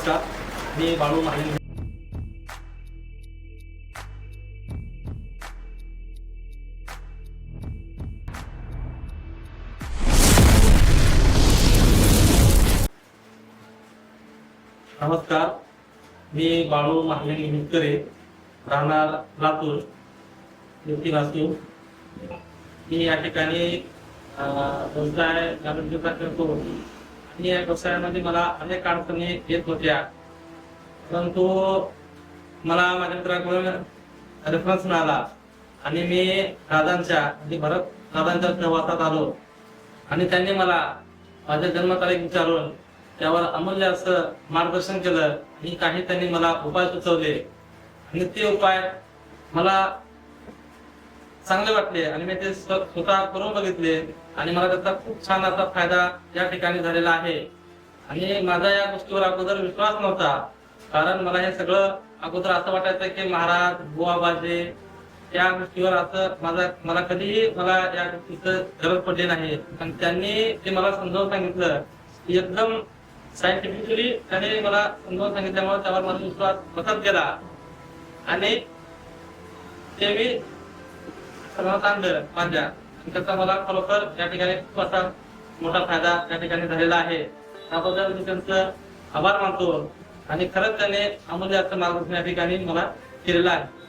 नमस्कार मी बाळू महाजन नमस्कार. मी बाळू महालिंग मिटकरे राहणार लातूर. येथील असून मी या ठिकाणी व्यवसाय करतो. आणि या व्यवसायामध्ये मला अनेक अडचणी येत होत्या. परंतु मला माझ्या मित्राकडून रेफरन्स मिळाला आणि मी दादांच्या म्हणजे भरत दादांच्या सहवासात आलो. आणि त्यांनी मला माझ्या जन्मतारीख विचारून त्यावर अमूल्य असं मार्गदर्शन केलं आणि काही त्यांनी मला उपाय सुचवले. आणि ते उपाय मला चांगले वाटले आणि मी ते स्वतः करून बघितले आणि मला त्याचा खूप छान असा फायदा या ठिकाणी झालेला आहे. आणि माझा या गोष्टीवर अगोदर विश्वास नव्हता. कारण मला हे सगळं अगोदर असं वाटायचं की महाराज बुवा बाजे या गोष्टीवर असं माझा मला कधीही मला या गोष्टीचं गरज पडली नाही. आणि त्यांनी ते मला समजावून सांगितलं की एकदम सायंटिफिकली त्याने मला समजावून सांगितल्यामुळे त्यावर माझा विश्वास बसत गेला. आणि ते मी सर्वात आणलं माझ्या. त्याचा मला खरोखर या ठिकाणी खूप असा मोठा फायदा या ठिकाणी झालेला आहे. त्याबद्दल मी त्यांचं आभार मानतो. आणि खरंच त्याने अमूल्य असं मार्गदर्शन या ठिकाणी मला केलेलं आहे.